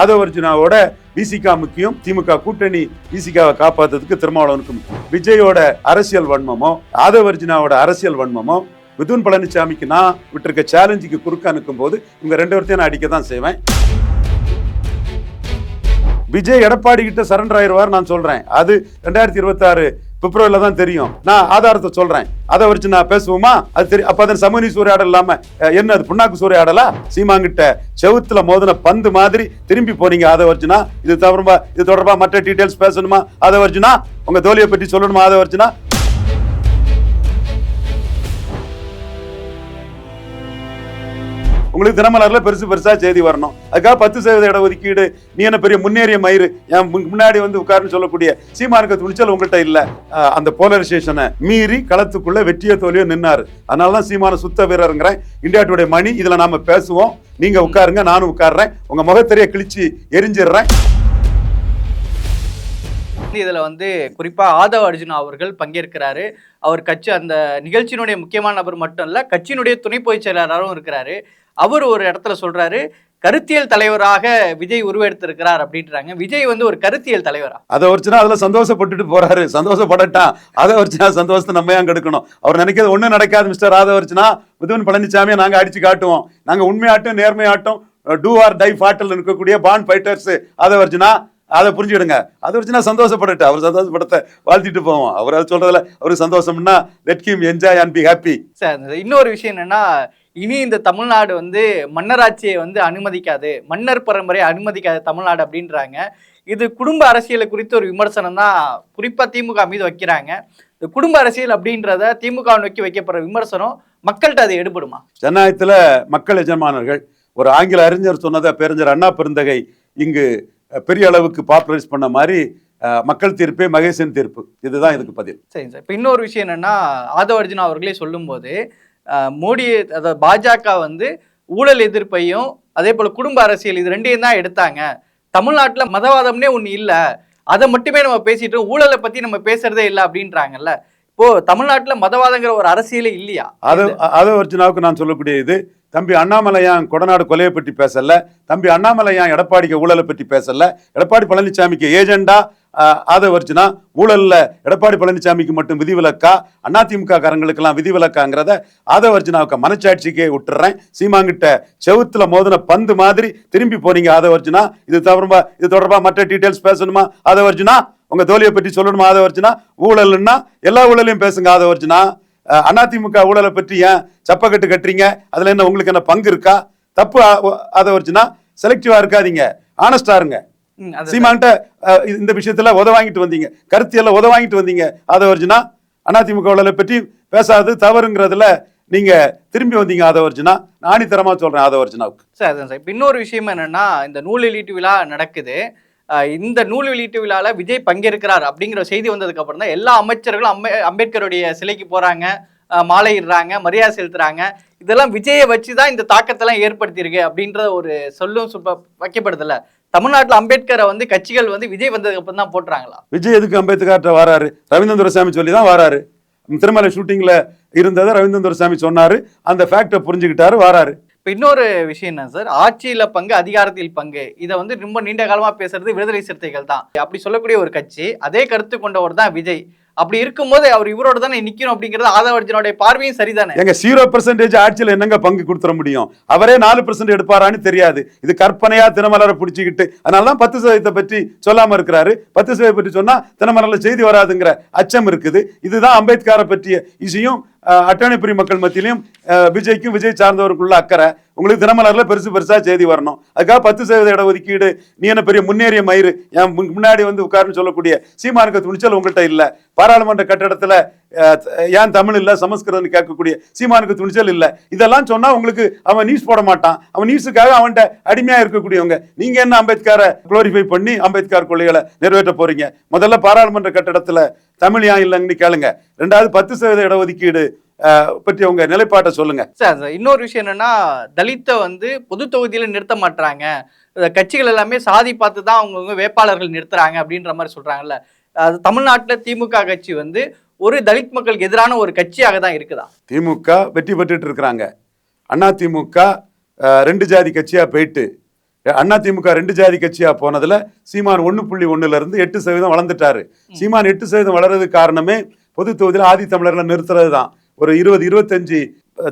ஆதவ அர்ஜுனாவோட விசிகா முக்கியம். திமுக கூட்டணி விசிகாவை காப்பாத்துறதுக்கு திருமாவளவனுக்கு முக்கியம். விஜயோட அரசியல் வன்மமோ ஆதவ அர்ஜுனாவோட அரசியல் வன்மமோ மிதுன் பழனிசாமிக்கு நான் விட்டிருக்க சேலஞ்சுக்கு குறுக்க அனுக்கும் போது இவங்க ரெண்டு பேர்த்தையும் நான் அடிக்க தான் செய்வேன். விஜய் எடப்பாடி கிட்ட சரண்டர் ஆயிடுவார் நான் சொல்றேன். அது ரெண்டாயிரத்தி இருபத்தாறு பிப்ரவரியில தான் தெரியும். நான் ஆதாரத்தை சொல்றேன். அதை வச்சு நான் பேசுவோமா? அது தெரியும் அப்ப அதன் சமூக சூறையாடல் இல்லாம என்ன அது புண்ணாக்கு சூறையாடலா? சீமாங்கிட்ட செவுத்துல மோதின பந்து மாதிரி திரும்பி போனீங்க. அதை வச்சுனா இது தவிர இது தொடர்பா மற்ற டீட்டெயில்ஸ் பேசணுமா? அதை வச்சுனா உங்க தோழியை பற்றி சொல்லணுமா? அதை வச்சுனா உங்களுக்கு தினமலரில் பெருசு பெருசாக செய்தி வரணும். அதுக்காக பத்து சதவீத இடஒதுக்கீடு நீ என்ன பெரிய முன்னேறிய மயிறு என் முன்னாடி வந்து உட்காருன்னு சொல்லக்கூடிய சீமானுக்கு துணிச்சல் உங்கள்கிட்ட இல்லை. அந்த போலரைசேஷனை மீறி களத்துக்குள்ள வெற்றியோ தோல்வியோ நின்னாரு. அதனாலதான் சீமான சுத்த வீரருங்கிறேன். இந்தியா டுடே மணி இதில் நாம் பேசுவோம். நீங்கள் உட்காருங்க நானும் உட்கார்றேன். உங்கள் முகத்தெரிய கிழிச்சு எரிஞ்சிடுறேன். இதில் வந்து குறிப்பாக ஆதவ அர்ஜுனா அவர்கள் பங்கேற்கிறாரு. அவர் கட்சி அந்த நிகழ்ச்சியினுடைய முக்கியமான நபர் மட்டும் இல்லை கட்சியினுடைய துணை பொதுச் செயலாளரும் இருக்கிறாரு. அவர் ஒரு இடத்துல சொல்கிறாரு கருத்தியல் தலைவராக விஜய் உருவெடுத்திருக்கிறார் அப்படின்றாங்க. விஜய் வந்து ஒரு கருத்தியல் தலைவரா? அதை வச்சுனா அதுல சந்தோஷப்பட்டுட்டு போறாரு. சந்தோஷப்படட்டான். அதை வச்சுனா சந்தோஷத்தை நம்ம ஏன் கெடுக்கணும்? அவர் நினைக்கிறது ஒன்றும் நடக்காது மிஸ்டர் ராதா வச்சுனா மிதுன் பழனிசாமியை நாங்கள் அடிச்சு காட்டுவோம். நாங்கள் உண்மையாட்டும் நேர்மையாட்டும் டூ ஆர் டை ஃபாட்டில் இருக்கக்கூடிய பாண்ட் ஃபைட்டர்ஸ் அதை வச்சுனா அதை புரிஞ்சுடுங்க அதை வச்சுனா சந்தோஷப்படட்டு அவர் சந்தோஷப்படத்தை வாழ்த்திட்டு போவோம். அவர் அது சொல்றதுல அவருக்கு சந்தோஷம்னா let him enjoy and be happy sir இன்னொரு விஷயம் என்னன்னா இனி இந்த தமிழ்நாடு வந்து மன்னராட்சியை வந்து அனுமதிக்காது மன்னர் பரம்பரையை அனுமதிக்காது தமிழ்நாடு அப்படின்றாங்க. இது குடும்ப அரசியலை குறித்து ஒரு விமர்சனம் தான் குறிப்பா திமுக மீது வைக்கிறாங்க. இந்த குடும்ப அரசியல் அப்படின்றத திமுக நோக்கி வைக்கப்படுற விமர்சனம் மக்கள்கிட்ட அது எடுபடுமா? ஜனநாயகத்துல மக்கள் எஜமானர்கள் ஒரு ஆங்கில அறிஞர் சொன்னதை பேரறிஞர் அண்ணா பெருந்தகை இங்கு பெரிய அளவுக்கு பாப்புலரைஸ் பண்ண மாதிரி மக்கள் தீர்ப்பே மகேசன் தீர்ப்பு. இதுதான் இதுக்கு பதில். சரிங்க சார். இப்போ இன்னொரு விஷயம் என்னன்னா ஆதவ அர்ஜுனா அவர்களே சொல்லும்போது மோடி அதாவது பாஜக வந்து ஊழல் எதிர்ப்பையும் அதே போல் குடும்ப அரசியல் இது ரெண்டையும் தான் எடுத்தாங்க. தமிழ்நாட்டில் மதவாதம்னே ஒன்று இல்லை. அதை மட்டுமே நம்ம பேசிட்டு ஊழலை பற்றி நம்ம பேசுறதே இல்லை அப்படின்றாங்கல்ல. இப்போ தமிழ்நாட்டுல மதவாதங்கிற ஒரு அரசியலே இல்லையா? அதை அதை அர்ஜுனாவுக்கு நான் சொல்லக்கூடிய இது. தம்பி அண்ணாமலையான் கொடநாடு கொலையை பற்றி பேசல? தம்பி அண்ணாமலையான் எடப்பாடிக்கு ஊழலை பற்றி பேசல? எடப்பாடி பழனிசாமிக்கு ஏஜெண்டா? ஆதவ அர்ஜுனா ஊழல்ல எடப்பாடி பழனிசாமிக்கு மட்டும் விதிவிலக்கா அதிமுக காரங்களுக்கெல்லாம் விதிவிலக்காங்கிறத ஆதவ அர்ஜுனாவுக்கு மனச்சாட்சிக்கே விட்டுறேன். சீமாங்கிட்ட செவுத்துல மோதின பந்து மாதிரி திரும்பி போனீங்க. ஆதவ அர்ஜுனா இது தவிர இது தொடர்பா மற்ற டீடைல்ஸ் பேசணுமா? ஆதவ அர்ஜுனா உங்க தோழியை பற்றி சொல்லணுமா ஆதவ அர்ஜுனா ஊழல்னா எல்லா ஊழலையும் பேசுங்க ஆதவ அஹ் அதிமுக ஊழலை பற்றி ஏன் சப்பக்கட்டு கட்டுறீங்க? அதுல என்ன உங்களுக்கு என்ன பங்கு இருக்கா? தப்பு அதை வச்சுன்னா செலக்டிவா இருக்காதீங்க. ஆனஸ்டா இருங்க. சீமான்ட்ட இந்த விஷயத்துல உத வாங்கிட்டு வந்தீங்க. கருத்தியல்ல உத வாங்கிட்டு வந்தீங்க அதை வச்சுன்னா அதிமுக ஊழலை பற்றி பேசாதது தவறுங்கிறதுல நீங்க திரும்பி வந்தீங்க அதை வச்சுன்னா நாணித்தரமா சொல்றேன் அதை வச்சுனாவுக்கு சார் சார். இப்போ இன்னொரு விஷயம் என்னன்னா இந்த நூல் வெளியீட்டு விழா நடக்குது. இந்த நூல் வெளியீட்டு விழாவில் விஜய் பங்கேற்கிறார் அப்படிங்கிற செய்தி வந்ததுக்கு அப்புறம் தான் எல்லா அமைச்சர்களும் அம்பே அம்பேத்கருடைய சிலைக்கு போகிறாங்க மாலையிடுறாங்க மரியாதை செலுத்துறாங்க. இதெல்லாம் விஜயை வச்சு தான் இந்த தாக்கத்தெல்லாம் ஏற்படுத்தியிருக்கு அப்படின்ற ஒரு சொல்லும் சுப்ப வைக்கப்படுதுல்ல. தமிழ்நாட்டில் அம்பேத்கரை வந்து கட்சிகள் வந்து விஜய் வந்ததுக்கு அப்புறம் தான் போட்டுறாங்களா? விஜய் எதுக்கு அம்பேத்கர்கிட்ட வராரு? ரவீந்திர சாமி சொல்லி தான் வராரு. திருமலை ஷூட்டிங்கில் இருந்ததை ரவீந்திர சாமி சொன்னார். அந்த ஃபேக்டை புரிஞ்சுக்கிட்டாரு வராரு. இப்போ இன்னொரு விஷயம் என்ன சார்? ஆட்சியில் பங்கு அதிகாரத்தில் பங்கு. இதை வந்து ரொம்ப நீண்ட காலமாக பேசுறது விடுதலை சிறுத்தைகள் தான். அப்படி சொல்லக்கூடிய ஒரு கட்சி அதே கருத்து கொண்டவர் தான் விஜய். அப்படி இருக்கும்போது அவர் இவரோட தானே நிக்கணும் அப்படிங்கிறது ஆதவ அர்ஜுனோடைய பார்வையும் சரிதானே? எங்க ஜீரோ பெர்சன்டேஜ் ஆட்சியில் என்னங்க பங்கு கொடுத்துட முடியும்? அவரே நாலு பெர்சன்ட் எடுப்பாரான்னு தெரியாது. இது கற்பனையா தினமலரை பிடிச்சிக்கிட்டு அதனாலதான் பத்து சதவீதத்தை பற்றி சொல்லாம இருக்கிறாரு. பத்து சதவீதம் பற்றி சொன்னா தினமலர்ல செய்தி வராதுங்கிற அச்சம் இருக்குது. இதுதான் அம்பேத்கரை பற்றிய இசையும் அட்டணிப்புரி மக்கள் மத்தியிலையும் விஜய்க்கும் விஜய் சார்ந்தவருக்குள்ள அக்கறை. உங்களுக்கு தினமலர்ல பெருசு பெருசா செய்தி வரணும். அதுக்காக பத்து சதவீத இடஒதுக்கீடு நீ என்ன பெரிய முன்னேறிய மயிறு என் முன்னாடி வந்து உட்காருன்னு சொல்லக்கூடிய சீமானுக்கு துணிச்சல் உங்கள்கிட்ட இல்லை. பாராளுமன்ற கட்டடத்தில் ஏன் தமிழ் இல்லை சமஸ்கிருதம் கேட்கக்கூடிய சீமானுக்கு துணிச்சல் இல்லை? இதெல்லாம் சொன்னால் உங்களுக்கு அவன் நியூஸ் போட மாட்டான். அவன் நியூஸுக்காக அவன்கிட்ட அடிமையாக இருக்கக்கூடியவங்க. நீங்கள் என்ன அம்பேத்கரை குளோரிஃபை பண்ணி அம்பேத்கர் கொள்கைகளை நிறைவேற்ற போகிறீங்க முதல்ல பாராளுமன்ற கட்டடத்தில் தமிழ் ஏன் இல்லைன்னு கேளுங்க. ரெண்டாவது பத்து சதவீத இடஒதுக்கீடு பற்றி உங்க நிலைப்பாட்டை சொல்லுங்க. சார் சார், இன்னொரு விஷயம் என்னன்னா தலித்தை வந்து பொது தொகுதியில நிறுத்த மாட்டாங்க கட்சிகள் எல்லாமே சாதி பார்த்து தான் அவங்கவுங்க வேட்பாளர்கள் நிறுத்துறாங்க அப்படின்ற மாதிரி சொல்றாங்கல்ல. அது தமிழ்நாட்டுல திமுக கட்சி வந்து ஒரு தலித் மக்களுக்கு எதிரான ஒரு கட்சியாக தான் இருக்குதா? திமுக வெற்றி பெற்றுட்டு இருக்கிறாங்க. அண்ணா திமுக ரெண்டு ஜாதி கட்சியா போயிட்டு அண்ணா திமுக ரெண்டு ஜாதி கட்சியா போனதுல சீமான் ஒண்ணு புள்ளி ஒண்ணுல இருந்து எட்டு சதவீதம் வளர்ந்துட்டாரு. சீமான் எட்டு சதவீதம் வளர்றதுக்கு காரணமே பொது தொகுதியில் ஆதி தமிழர்களை நிறுத்துறது தான் ஒரு இருபது இருபத்தஞ்சு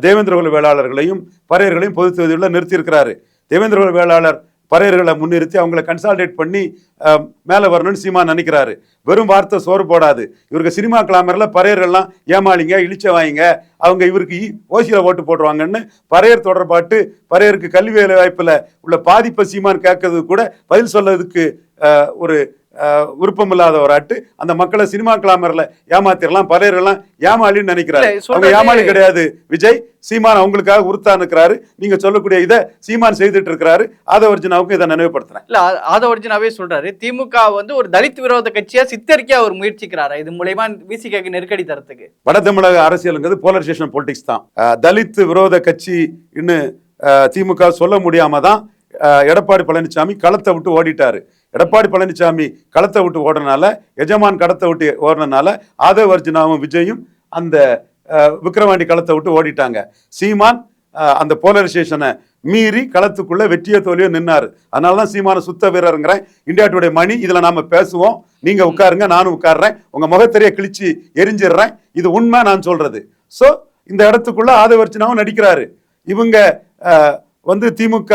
தேவேந்திர குல வேளாளர்களையும் பறையர்களையும் பொது தொகுதியில் நிறுத்தியிருக்கிறாரு. தேவேந்திர குல வேளாளர் பறையர்களை முன்னிறுத்தி அவங்கள கன்சால்டேட் பண்ணி மேலே வரணும்னு சீமா நினைக்கிறாரு. வெறும் வார்த்தை சோறு போடாது. இவருக்கு சினிமா கிளாமரில் பறையர்கள்லாம் ஏமாளிங்க இழிச்சவாயிங்க அவங்க இவருக்கு ஓசியில் ஓட்டு போட்டுருவாங்கன்னு பறையர் தொடர்பாட்டு பறையருக்கு கல்வி வேலை வாய்ப்பில் உள்ள பாதிப்பை சீமான் கேட்கறது கூட பதில் சொல்லதுக்கு ஒரு விருப்பம் இல்லாத ஒரு ஆட்டு. அந்த மக்களை சினிமா கிளாமரில் ஏமாத்திரலாம் பறையர்கள்லாம் ஏமாளின்னு நினைக்கிறாரு. அவங்க ஏமாளி கிடையாது. விஜய் சீமான் அவங்களுக்காக உறுத்தா இருக்கிறாரு நீங்க சொல்லக்கூடிய இதை சீமான் செய்துட்டு இருக்கிறாரு. ஆதவர்ஜுனாவுக்கும் இதை நினைவுபடுத்துறேன். இல்ல ஆ- ஆத ஒரிஜினாவே சொல்றாரு. திமுக வந்து ஒரு தலித் விரோத கட்சியா சித்தரிக்க அவர் முயற்சிக்கிறாரா? இது மூலயமா விசிகாக்கு நெருக்கடி தரத்துக்கு. வட தமிழக அரசியலுங்கிறது போலரைசேஷன் பொலிட்டிக்ஸ் தான். தலித் விரோத கட்சி இன்னும் திமுக சொல்ல முடியாம தான் எடப்பாடி பழனிசாமி களத்தை விட்டு ஓடிட்டார். எடப்பாடி பழனிசாமி களத்தை விட்டு ஓடுறனால எஜமான் களத்தை விட்டு ஓடுறனால ஆதவர்ஜுனாவும் விஜயும் அந்த விக்ரவாண்டி களத்தை விட்டு ஓடிட்டாங்க. சீமான் அந்த போலரைசேஷனை மீறி களத்துக்குள்ள வெற்றியோ தோல்வியோ நின்னாரு. அதனால தான் சீமான சுத்த வீரருங்கிறேன். இந்தியா டுடே மணி இதில் நாம பேசுவோம். நீங்க உட்காருங்க நானும் உட்கார்றேன். உங்க முகத்தெரிய கிழிச்சு எரிஞ்சிடுறேன். இது உண்மை நான் சொல்றது. ஸோ இந்த இடத்துக்குள்ள ஆதவர்ச்சினாவும் நடிக்கிறாரு. இவங்க வந்து திமுக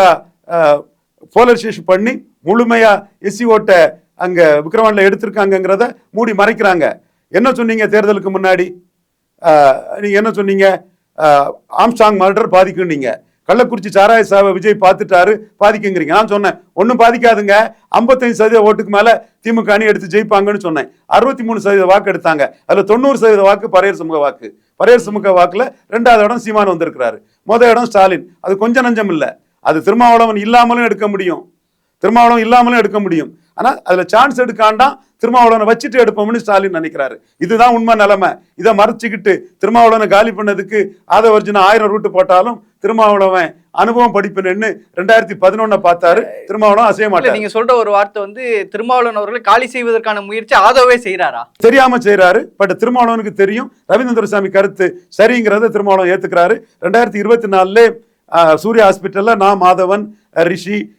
போலரைசேஷன் பண்ணி முழுமையாக எஸ்சி ஓட்டை அங்கே விக்ரவாண்டில் எடுத்திருக்காங்கங்கிறத மூடி மறைக்கிறாங்க. என்ன சொன்னீங்க தேர்தலுக்கு முன்னாடி? நீங்கள் என்ன சொன்னீங்க? அஹ், ஆம்ஸ்டாங் மர்டர் பாதிக்குன்னீங்க. கள்ளக்குறிச்சி சாராய சாவை விஜய் பார்த்துட்டாரு பாதிக்குங்கிறீங்க. நான் சொன்னேன் ஒன்றும் பாதிக்காதுங்க. ஐம்பத்தஞ்சு சதவீத ஓட்டுக்கு மேலே திமுக அணி எடுத்து ஜெயிப்பாங்கன்னு சொன்னேன். அறுபத்தி மூணு சதவீத வாக்கு எடுத்தாங்க. அதில் தொண்ணூறு சதவீத வாக்கு பரையர் சமூக வாக்கு. பரையர் சமூக வாக்கில் ரெண்டாவது இடம் சீமான் வந்திருக்கிறாரு. மொதல் இடம் ஸ்டாலின். அது கொஞ்சம் நஞ்சம் இல்லை. அது திருமாவளவன் இல்லாமலும் எடுக்க முடியும். திருமாவளவன் இல்லாமலும் எடுக்க முடியும். ஆனா அதுல சான்ஸ் எடுக்காண்டாம் திருமாவளவனை வச்சுட்டு எடுப்போம்னு ஸ்டாலின் நினைக்கிறாரு. இதுதான் உண்மை நிலைமை. இதை மறைச்சிக்கிட்டு திருமாவளவனை காலி பண்ணதுக்கு ஆதவர்ஜுன ஆயிரம் ரூட்டு போட்டாலும் திருமாவளவன் அனுபவம் படிப்பினு ரெண்டாயிரத்தி பதினொன்ன பார்த்தாரு. திருமாவளவன் அசைய மாட்டாரு. நீங்க சொல்ற ஒரு வார்த்தை வந்து திருமாவளவன் அவர்களை காலி செய்வதற்கான முயற்சி ஆதவே செய்யறாரா தெரியாம செய்றாரு பட் திருமாவளவனுக்கு தெரியும். ரவீந்திரசாமி கருத்து சரிங்கிறத திருமாவளவன் ஏத்துக்கிறாரு. ரெண்டாயிரத்தி இருபத்தி நாலுல சூர்யா ஹாஸ்பிட்டலில் நான் மாதவன் ரிஷி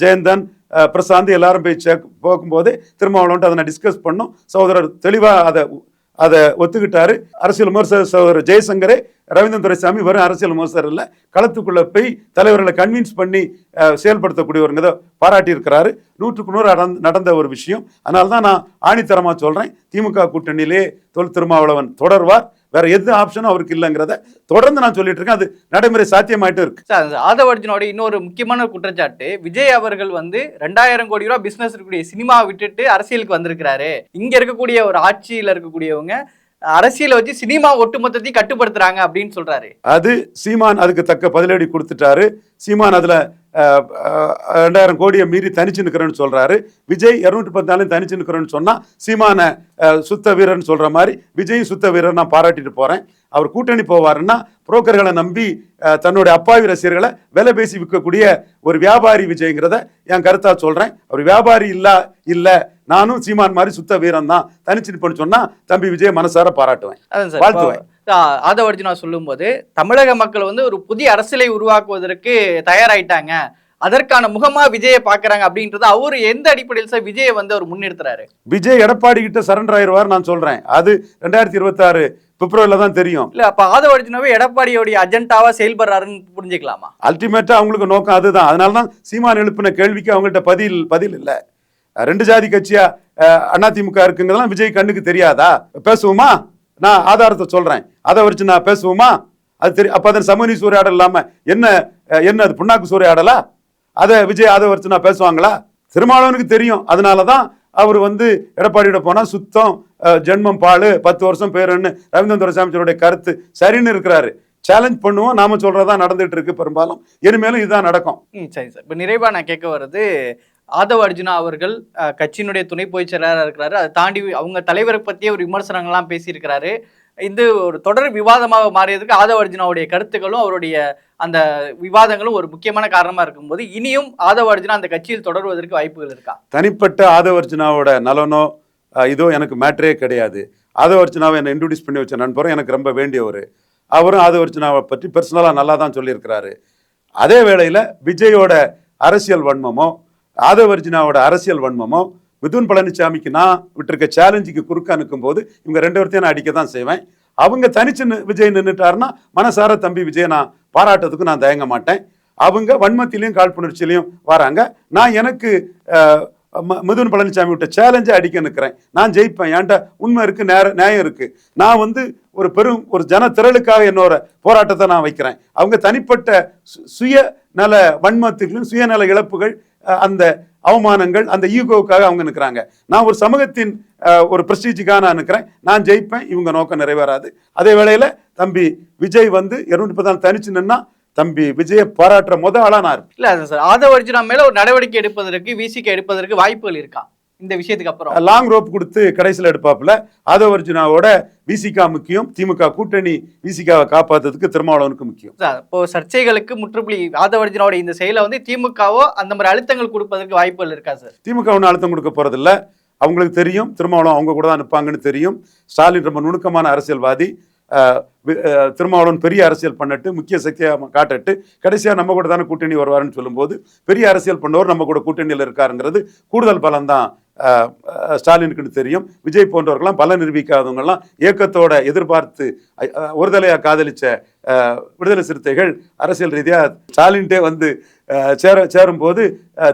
ஜெயந்தன் பிரசாந்த் எல்லாரும் போய் செக் போகும்போது திருமாவளவன்ட்டு அதை டிஸ்கஸ் பண்ணோம். சகோதரர் தெளிவாக அதை அதை ஒத்துக்கிட்டாரு. அரசியல் விமர்சகர் சகோதரர் ஜெயசங்கரே ரவீந்திரன் துரைசாமி வெறும் அரசியல் விமர்சகர் இல்லை போய் தலைவர்களை கன்வின்ஸ் பண்ணி செயல்படுத்தக்கூடியவருங்க இதை பாராட்டியிருக்கிறாரு. நூற்றுக்கு நூறு நடந்த- நடந்த ஒரு விஷயம். அதனால தான் நான் ஆணித்தரமா சொல்கிறேன் திமுக கூட்டணியிலே தொல் திருமாவளவன் தொடர்வார். வேற எது ஆப்ஷனும் அவருக்கு இல்லைங்கிறத தொடர்ந்து நான் சொல்லிட்டு இருக்கேன். அது நடைமுறை சாத்தியமாயிட்டு இருக்கு. சார் அந்த ஆதவர்ஜுனோட இன்னொரு முக்கியமான குற்றச்சாட்டு விஜய் அவர்கள் வந்து ரெண்டாயிரம் கோடி ரூபாய் பிசினஸ் இருக்கக்கூடிய சினிமா விட்டுட்டு அரசியலுக்கு வந்திருக்கிறாரு. இங்க இருக்கக்கூடிய ஒரு ஆட்சியில இருக்கக்கூடியவங்க அரசியலை வச்சு சினிமா ஒட்டுமொத்தத்தையும் கட்டுப்படுத்துறாங்க அப்படின்னு சொல்றாரு. அது சீமான் அதுக்கு தக்க பதிலடி கொடுத்துட்டாரு. சீமான் அதுல ரெண்டாயிரம் கோடியை மீறி தனிச்சு நிற்கிறேன்னு சொல்றாரு. விஜய் இருநூற்றி பதினாலையும் தனிச்சு நிற்கிறேன்னு சொன்னா சீமான சுத்த வீரர்னு சொல்ற மாதிரி விஜயும் சுத்த வீரர் நான் பாராட்டிட்டு போறேன். அவர் கூட்டணி போவாருன்னா புரோக்கர்களை நம்பி தன்னுடைய அப்பாவி ரசிகர்களை விலை பேசி விற்கக்கூடிய ஒரு வியாபாரி விஜய்ங்கிறத என் கருத்தா சொல்றேன். அவர் வியாபாரி இல்ல இல்ல நானும் சீமான் மாதிரி சுத்த வீரன் தான். தனிச்சு நிற்பேன்னு சொன்னா தம்பி விஜய் மனசார பாராட்டுவேன். வாழ்த்துவேன். ஆதவர்ஜுனா சொல்லும்போது தமிழக மக்கள் வந்து ஒரு புதிய அரசியலை உருவாக்குவதற்கு தயாராயிட்டாங்க. அதற்கான முகமா விஜயை பாக்குறாங்க அப்படின்றது அவர் எந்த அடிப்படையில் சார் விஜயை வந்து அவர் முன்னிறுத்துறாரு விஜய் எடப்பாடி கிட்ட சரண்டர் ஆயிருவார் நான் சொல்றேன். அது ரெண்டாயிரத்தி இருபத்தி ஆறு பிப்ரவரியில தான் தெரியும். இல்ல அப்ப ஆதவர்ஜுனாவே எடப்பாடியோடைய அஜெண்டாவா செயல்படுறாருன்னு புரிஞ்சுக்கலாமா? அல்டிமேட்டா அவங்களுக்கு நோக்கம் அதுதான். அதனால தான் சீமான் எழுப்பின கேள்விக்கு அவங்கள்ட்ட பதில் பதில் இல்ல. ரெண்டு ஜாதி கட்சியா அதிமுக இருக்குங்கிறதெல்லாம் விஜய் கண்ணுக்கு தெரியாதா? பேசுவோமா? நான் ஆதாரத்தை சொல்கிறேன் அதை வச்சு நான் பேசுவோமா? அது தெரியும் அப்போ அதன் சமூக சூறையாடல் இல்லாமல் என்ன என்ன அது புண்ணாக்கு சூறையாடலா? அதை விஜய் அதை வச்சு நான் பேசுவாங்களா? திருமாவளவனுக்கு தெரியும். அதனால தான் அவர் வந்து எடப்பாடியோட போனால் சுத்தம் ஜென்மம் பால் பத்து வருஷம் பேருன்னு ரவீந்திரன் துரைசாமிச்சருடைய கருத்து சரின்னு இருக்கிறாரு. சேலஞ்ச் பண்ணுவோம். நாம சொல்றதா நடந்துட்டு இருக்கு பெரும்பாலும். இனிமேலும் இதுதான் நடக்கும். சரி சார். இப்போ நிறைவாக நான் கேட்க வர்றது ஆதவ் அர்ஜுனா அவர்கள் கட்சியினுடைய துணை பொதுச் செயலாளராக இருக்கிறாரு. அதை தாண்டி அவங்க தலைவரை பற்றிய ஒரு விமர்சனங்கள்லாம் பேசியிருக்கிறாரு. இது ஒரு தொடர் விவாதமாக மாறியதுக்கு ஆதவ அர்ஜுனாவுடைய கருத்துக்களும் அவருடைய அந்த விவாதங்களும் ஒரு முக்கியமான காரணமாக இருக்கும்போது இனியும் ஆதவ அர்ஜுனா அந்த கட்சியில் தொடர்வதற்கு வாய்ப்புகள் இருக்கா? தனிப்பட்ட ஆதவர்ஜுனாவோட நலனோ இதோ எனக்கு மேட்ரே கிடையாது. ஆதவர்ஜுனாவை என்னை இன்ட்ரடியூஸ் பண்ணி வச்ச நண்பரும் எனக்கு ரொம்ப வேண்டியவர். அவரும் ஆதவர்ஜுனாவை பற்றி பர்சனலாக நல்லா தான் சொல்லியிருக்கிறாரு. அதே வேளையில் விஜயோட அரசியல் வன்மமோ ஆதவர்ஜினாவோட அரசியல் வன்மமோ மிதுன் பழனிசாமிக்கு நான் விட்டிருக்க சேலஞ்சுக்கு குறுக்க அனுக்கும் போது இவங்க ரெண்டு பேர்த்தையும் நான் அடிக்க தான் செய்வேன். அவங்க தனிச்சு நி- விஜய் நின்றுட்டாருன்னா மனசார தம்பி விஜய் நான் பாராட்டத்துக்கு நான் தயங்க மாட்டேன். அவங்க வன்மத்திலையும் காழ்ப்புணர்ச்சியிலையும் வராங்க. நான் எனக்கு மிதுன் பழனிசாமி விட்ட சேலஞ்சை அடிக்க நிற்கிறேன். நான் ஜெயிப்பேன். என்கிட்ட உண்மை இருக்கு நேர நியாயம் இருக்கு. நான் வந்து ஒரு பெரும் ஒரு ஜன திரளுக்காக என்னோட போராட்டத்தை நான் வைக்கிறேன். அவங்க தனிப்பட்ட சு- சுய நல வன்மத்துகளும் சுயநல இழப்புகள் அந்த அவமானங்கள் அந்த ஈகோவுக்காக அவங்க நிற்கிறாங்க நான் ஒரு சமூகத்தின் ஒரு பிரஸ்டீஜுக்காக நான் நிற்கிறேன் நான் ஜெயிப்பேன் இவங்க நோக்கம் நிறைவேறாது. அதே வேளையில் தம்பி விஜய் வந்து இருநூற்றி பதினாலு தனிச்சு நின்னா தம்பி விஜய பாராட்டுற முத ஆளா நான் இல்ல சார் ஆதவ அர்ஜுனா மேல ஒரு நடவடிக்கை எடுப்பதற்கு விசிக்க எடுப்பதற்கு வாய்ப்புகள் இருக்கா? இந்த விஷயத்துக்கு அப்புறம். லாங் ரோப் கொடுத்து கடைசியில் எடுப்பாப்புல. ஆதவர்ஜுனாவோட விசிகா முக்கியம் திமுக கூட்டணி விசிகாவை காப்பாத்துறதுக்கு திருமாவளவனுக்கு முக்கியம். சார், இப்போ சர்ச்சைகளுக்கு முற்றுப்புள்ளி ஆதவ அர்ஜுனாவோட இந்த செயலை வந்து திமுகவோ அந்த மாதிரி அழுத்தங்கள் கொடுப்பதற்கு வாய்ப்புகள் இருக்கா சார்? திமுக ஒன்றும் அழுத்தம் கொடுக்க போறதில்ல. அவங்களுக்கு தெரியும் திருமாவளவன் அவங்க கூட தான் நிற்பாங்கன்னு தெரியும். ஸ்டாலின் ரொம்ப நுணுக்கமான அரசியல்வாதி. திருமாவளவன் பெரிய அரசியல் பண்ணட்டு முக்கிய சக்தியாக காட்டட்டு கடைசியாக நம்ம கூட தானே கூட்டணி வருவாருன்னு சொல்லும்போது பெரிய அரசியல் பண்ணவர் நம்ம கூட கூட்டணியில் இருக்காருங்கிறது கூடுதல் பலம் தான் ஸ்டாலினுக்குன்னு தெரியும். விஜய் போன்றவர்கள்லாம் பலம் நிரூபிக்காதவங்கலாம் ஏக்கத்தோட எதிர்பார்த்து ஒருதலையாக காதலிச்ச அஹ், விடுதலை சிறுத்தைகள் அரசியல் ரீதியாக ஸ்டாலின்ட்டே வந்து சேர சேரும்போது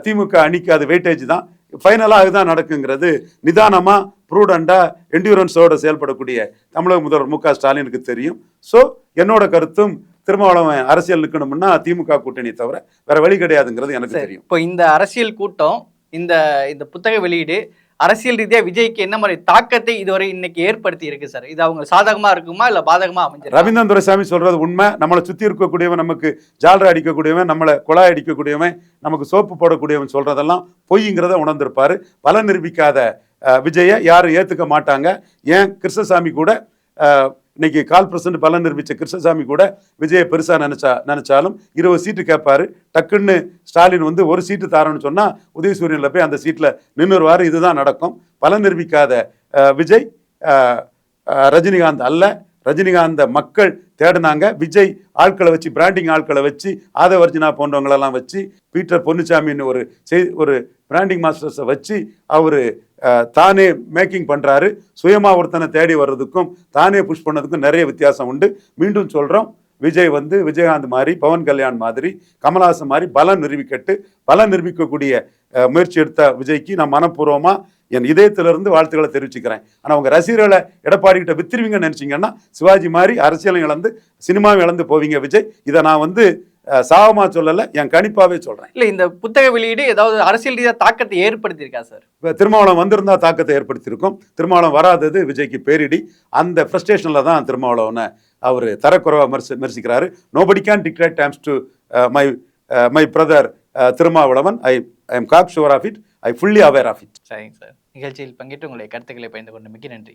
திமுக அணிக்கு அது வெயிட்டேஜ் தான். ஃபைனலாக அதுதான் நடக்குங்கிறது. நிதானமாக ப்ரூடண்டாக என்டியூரன்ஸோட செயல்படக்கூடிய தமிழக முதல்வர் மு க ஸ்டாலினுக்கு தெரியும். ஸோ என்னோட கருத்தும் திருமாவளவன் அரசியல் நிற்கணும்னா திமுக கூட்டணி தவிர வேற வழி கிடையாதுங்கிறது எனக்கு தெரியும். இப்போ இந்த அரசியல் கூட்டம் இந்த இந்த புத்தக வெளியீடு அரசியல் ரீதியாக விஜய்க்கு என்ன மாதிரி தாக்கத்தை இதுவரை இன்னைக்கு ஏற்படுத்தி இருக்கு சார் இது அவங்க சாதகமா இருக்குமா இல்ல பாதகமா அமைஞ்சு ரவீந்திரன் துரைசாமி சொல்றது உண்மை. நம்மளை சுத்தி இருக்கக்கூடியவன் நமக்கு ஜாலரை அடிக்கக்கூடியவன் நம்மளை குழாய் அடிக்கக்கூடியவன் நமக்கு சோப்பு போடக்கூடியவன் சொல்றதெல்லாம் பொய்ங்கிறத உணர்ந்திருப்பாரு. பல நிரூபிக்காத விஜயை யாரும் ஏத்துக்க மாட்டாங்க. ஏன் கிருஷ்ணசாமி கூட இன்னைக்கு கால் பர்சன்ட் பலன் நிரூபித்த கிருஷ்ணசாமி கூட விஜயை பெருசாக நினச்சா நினச்சாலும் இருபது சீட்டு கேட்பாரு டக்குன்னு ஸ்டாலின் வந்து ஒரு சீட்டு தாரன்னு சொன்னால் உதயசூரியனில் போய் அந்த சீட்டில் நின்றுருவார் இதுதான் நடக்கும். பலன் நிரூபிக்காத விஜய் ரஜினிகாந்த் அல்ல. ரஜினிகாந்த மக்கள் தேடினாங்க. விஜய் ஆட்களை வச்சு பிராண்டிங் ஆட்களை வச்சு ஆதவர்ஜினா போன்றவங்களெல்லாம் வச்சு பீட்டர் பொன்னுச்சாமின்னு ஒரு செய் ஒரு பிராண்டிங் மாஸ்டர்ஸை வச்சு அவர் தானே மேக்கிங் பண்ணுறாரு சுயமாக ஒருத்தனை தேடி வர்றதுக்கும் தானே புஷ் பண்ணதுக்கும் நிறைய வித்தியாசம் உண்டு. மீண்டும் சொல்கிறோம் விஜய் வந்து விஜயகாந்த் மாதிரி பவன் கல்யாண் மாதிரி கமல்ஹாசன் மாதிரி பலம் நிரூபிக்கட்டு பலம் நிரூபிக்கக்கூடிய முயற்சி எடுத்த விஜய்க்கு நான் மனப்பூர்வமாக என் இதயத்திலிருந்து வாழ்த்துக்களை தெரிவிச்சுக்கிறேன். ஆனால் உங்கள் ரசிகர்களை எடப்பாடிக்கிட்ட வித்திருவீங்கன்னு நினச்சிங்கன்னா சிவாஜி மாதிரி அரசியலும் இழந்து சினிமாவும் இழந்து போவீங்க விஜய். இதை நான் வந்து சாவமா சொல்லலை என் கணிப்பாவே சொல்கிறேன் இல்ல இந்த புத்தக வெளியீடு ஏதாவது அரசியல் ரீதியா தாக்கத்தை ஏற்படுத்தி இருக்கா சார்? இப்போ திருமாவளம் வந்திருந்தா தாக்கத்தை ஏற்படுத்தியிருக்கும். திருமாவளம் வராதது விஜய்க்கு பேரிடி. அந்த ஃப்ரஸ்ட்ரேஷனில் தான் திருமாவளவனை அவர் தரக்குறைவாக மெர்சி மெர்சிக்கிறாரு nobody can declare times to my my brother Thirumavalavan. I I'm cocksure of it I fully aware of it சரிங்க சார். நிகழ்ச்சியில் பங்கேற்று உங்களுடைய கருத்துக்களை பயந்து கொண்டு மிக்க நன்றி.